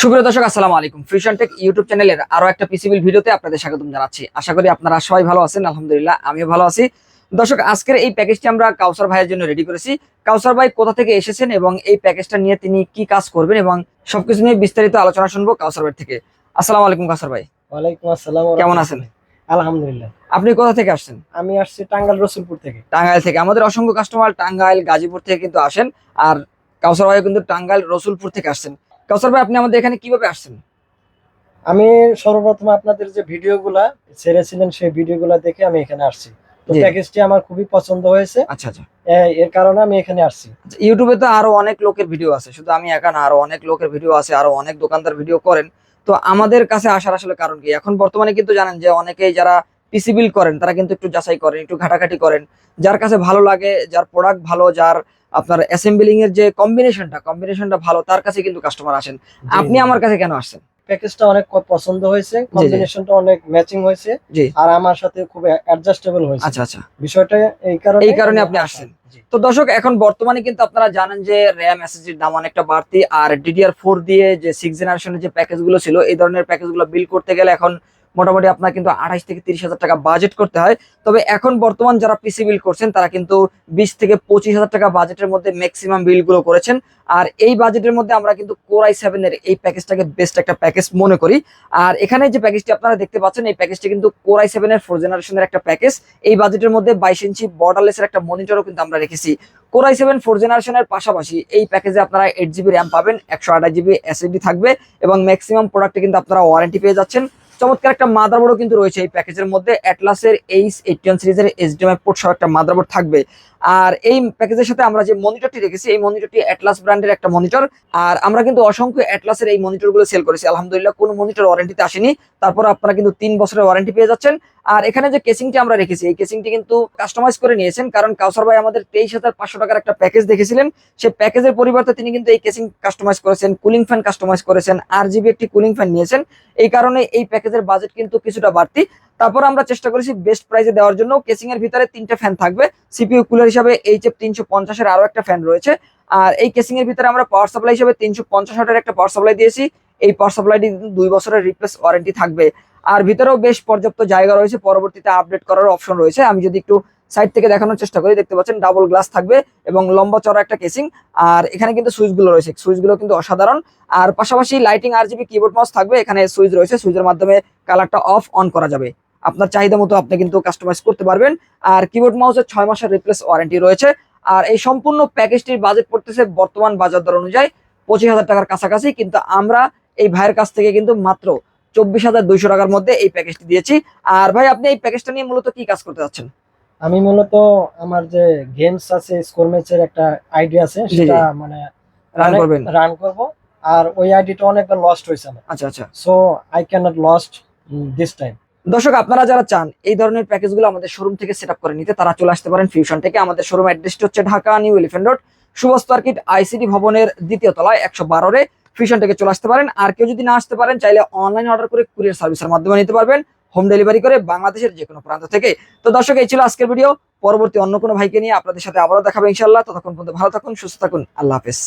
সুপ্রিয় দর্শক আসসালামু আলাইকুম। ফিউশন টেক ইউটিউব চ্যানেলের আরও একটা পিসিবিল ভিডিওতে আপনাদের স্বাগতম জানাচ্ছি। আশা করি আপনারা সবাই ভালো আছেন আলহামদুলিল্লাহ আমিও ভালো আছি। দর্শক আজকের এই প্যাকেজটি আমরা কাউসার ভাইয়ের জন্য রেডি করেছি। কাউসার ভাই কোথা থেকে এসেছেন এবং এই প্যাকেজটা নিয়ে তিনি কি কাজ করবেন এবং সবকিছু নিয়ে বিস্তারিত আলোচনা শুনব কাউসার ভাই থেকে। আসসালামু আলাইকুম কাউসার ভাই। ওয়ালাইকুম আসসালাম কেমন আছেন? আলহামদুলিল্লাহ। আপনি কোথা থেকে আসছেন? আমি আসছি টাঙ্গাইল রসুলপুর থেকে। টাঙ্গাইল থেকে। আমাদের অসংখ্য কাস্টমার টাঙ্গাইল গাজীপুর থেকে কিন্তু আসেন। আর কাউসার ভাই কিন্তু টাঙ্গাইল রসুলপুর থেকে আসছেন। কাউসার ভাই আপনি আমাদের এখানে কীভাবে আসছেন? আমি সর্বপ্রথম আপনাদের যে ভিডিওগুলা ছেড়েছিলেন সেই ভিডিওগুলা দেখে আমি এখানে আসছি। তো প্যাকেজটি আমার খুবই পছন্দ হয়েছে। আচ্ছা আচ্ছা। এর কারণে আমি এখানে আসছি। আচ্ছা, ইউটিউবে তো আরও অনেক লোকের ভিডিও আছে। শুধু আমি একা না আরও অনেক লোকের ভিডিও আছে আরও অনেক দোকানদার ভিডিও করেন। তো আমাদের কাছে আসার আসলে কারণ কি? এখন বর্তমানে কিন্তু জানেন যে অনেকেই যারা পিসি বিল করেন তারা কিন্তু একটু যাচাই করেন একটু ঘাটাঘাটি করেন। যার কাছে ভালো লাগে যার প্রোডাক্ট ভালো যার আপনার অ্যাসেম্বলিং এর যে কম্বিনেশনটা কম্বিনেশনটা ভালো তার কাছে কিন্তু কাস্টমার আসেন। আপনি আমার কাছে কেন আসছেন? প্যাকেজটা অনেক পছন্দ হয়েছে কম্বিনেশনটা অনেক ম্যাচিং হয়েছে আর আমার সাথে খুব অ্যাডজাস্টেবল হয়েছে। আচ্ছা আচ্ছা। বিষয়টা এই কারণে এই কারণে আপনি আসা। আসছেন। তো দর্শক এখন বর্তমানে কিন্তু আপনারা জানেন যে র্যাম এসএসডির দাম অনেকটা বাড়তি আর ডিডিআর ফোর দিয়ে যে সিক্স জেনারেশনের যে প্যাকেজগুলো ছিল এই ধরনের প্যাকেজগুলো বিল করতে গেলে এখন মোটামুটি আপনার কিন্তু আঠাশ থেকে তিরিশ হাজার টাকা বাজেট করতে হয়। তবে এখন বর্তমান যারা পিসি বিল করছেন, তারা কিন্তু বিশ থেকে পঁচিশ হাজার টাকা বাজেটের মধ্যে ম্যাক্সিমাম বিলগুলো করেছেন। আর এই বাজেটের মধ্যে আমরা কিন্তু কোরাই সেভেন এর এই প্যাকেজটাকে বেস্ট একটা প্যাকেজ মনে করি। আর এখানে যে প্যাকেজটি আপনারা দেখতে পাচ্ছেন, এই প্যাকেজটি কিন্তু কোরাই সেভেন এর ফোর জেনারেশনের একটা প্যাকেজ এই বাজেটের মধ্যে বাইশ ইঞ্চি বর্ডারলেসের একটা মনিটরও কিন্তু আমরা রেখেছি। কোরাই সেভেন ফোর জেনারেশনের পাশাপাশি এই প্যাকেজে আপনারা এইট জিবি র্যাম পাবেন, একশো আঠাশ জিবি এসএসডি থাকবে এবং ম্যাক্সিমাম প্রোডাক্টে কিন্তু আপনারা ওয়ারেন্টি পেয়ে যাচ্ছেন। চমৎকার একটা মাদারবোর্ডও কিন্তু রয়েছে এই প্যাকেজের মধ্যে অ্যাটলাসের এইচ এইটটি সিরিজের এইচডিএমআই পোর্ট সহ একটা মাদারবোর্ড থাকবে। আর এই প্যাকেজের সাথে আমরা যে মনিটরটি রেখেছি, এই মনিটরটি অ্যাটলাস ব্র্যান্ডের একটা মনিটর আর আমরা কিন্তু অসংখ্য অ্যাটলাসের এই মনিটরগুলো সেল করেছি। আলহামদুলিল্লাহ, কোনো মনিটর ওয়ারেন্টিতে আসেনি। তারপর আপনারা কিন্তু তিন বছরের ওয়ারেন্টি পেয়ে যাচ্ছেন। আর এখানে যে কেসিংটি আমরা রেখেছি, এই কেসিংটি কিন্তু কাস্টমাইজ করে নিয়েছেন। কারণ কাউসার ভাই আমাদের তেইশ হাজার পাঁচশো টাকার একটা প্যাকেজ দেখেছিলেন। সেই প্যাকেজের পরিবর্তে তিনি কিন্তু এই কেসিং কাস্টমাইজ করেছেন কুলিং ফ্যান কাস্টমাইজ করেছেন আর একটি কুলিং ফ্যান নিয়েছেন। এই কারণে এই প্যাকেজের বাজেট কিন্তু কিছুটা বাড়তি। তারপর আমরা চেষ্টা করেছি বেস্ট প্রাইসে দেওয়ার জন্য। কেসিং এর ভিতরে তিনটে ফ্যান থাকবে। সিপিইউ কুলার হিসাবে এইচ এফ তিনশো পঞ্চাশের আরও একটা ফ্যান রয়েছে। আর এই কেসিং এর ভিতরে আমরা পাওয়ার সাপ্লাই হিসাবে তিনশো পঞ্চাশ ওয়াটের একটা পাওয়ার সাপ্লাই দিয়েছি। এই পাওয়ার সাপ্লাইটি দুই বছরের রিপ্লেস ওয়ারেন্টি থাকবে। আর ভিতরেও বেশ পর্যাপ্ত জায়গা রয়েছে। পরবর্তীতে আপডেট করার অপশন রয়েছে। আমি যদি একটু সাইড থেকে দেখানোর চেষ্টা করি, দেখতে পাচ্ছেন ডাবল গ্লাস থাকবে এবং লম্বা চড়া একটা কেসিং আর এখানে কিন্তু সুইচগুলো রয়েছে। সুইচগুলো কিন্তু অসাধারণ। আর পাশাপাশি লাইটিং আর কিবোর্ড মাউস থাকবে। এখানে সুইচ রয়েছে। সুইচের মাধ্যমে কালারটা অফ অন করা যাবে। আপনার চাহিদা মতো আপনি কিন্তু কাস্টমাইজ করতে পারবেন। আর কিবোর্ড মাউসের ছয় মাসের রিপ্লেস ওয়ারেন্টি রয়েছে। আর এই সম্পূর্ণ প্যাকেজটির বাজেট পড়তেছে বর্তমান বাজার দর অনুযায়ী পঁচিশ হাজার টাকার কাছাকাছি। কিন্তু আমরা এই ভাইয়ের কাছ থেকে কিন্তু মাত্র চব্বিশ হাজার দুইশো টাকার মধ্যে এই প্যাকেজটি দিয়েছি। আর ভাই আপনি এই প্যাকেজটা নিয়ে মূলত কি কাজ করতে যাচ্ছেন? আমি মূলত আমার যে গেমস আছে স্কোর ম্যাচের একটা আইডিয়া আছে। সেটা মানে রান করবেন। রান করব। আর ওই আইডিটা অনেকবার লস্ট হয়েছে আচ্ছা আচ্ছা। So I cannot lost this time দর্শক, আপনারা যারা চান এই ধরনের প্যাকেজগুলো আমাদের শোরুম থেকে সেট করে নিতে, তারা চলে আসতে পারেন ফিউশন থেকে। আমাদের শোরুম অ্যাড্রেসটি হচ্ছে Dhaka new elephant road Subhash market ICD ভবনের দ্বিতীয় তলায়, একশো বারোরে ফিউশন থেকে চলে আসতে পারেন। আর কেউ যদি না আসতে পারেন, চাইলে অনলাইন অর্ডার করে কুরিয়ার সার্ভিসের মাধ্যমে নিতে পারবেন। হোম ডেলিভারি করে বাংলাদেশের যে কোনো প্রান্ত থেকে। তো দর্শক, এই ছিল আজকের ভিডিও পরবর্তী অন্য কোনো ভাইকে নিয়ে আপনাদের সাথে আবারও দেখাবে ইনশাল্লাহ ততক্ষণ পর্যন্ত ভালো থাকুন, সুস্থ থাকুন। আল্লাহ হাফেজ।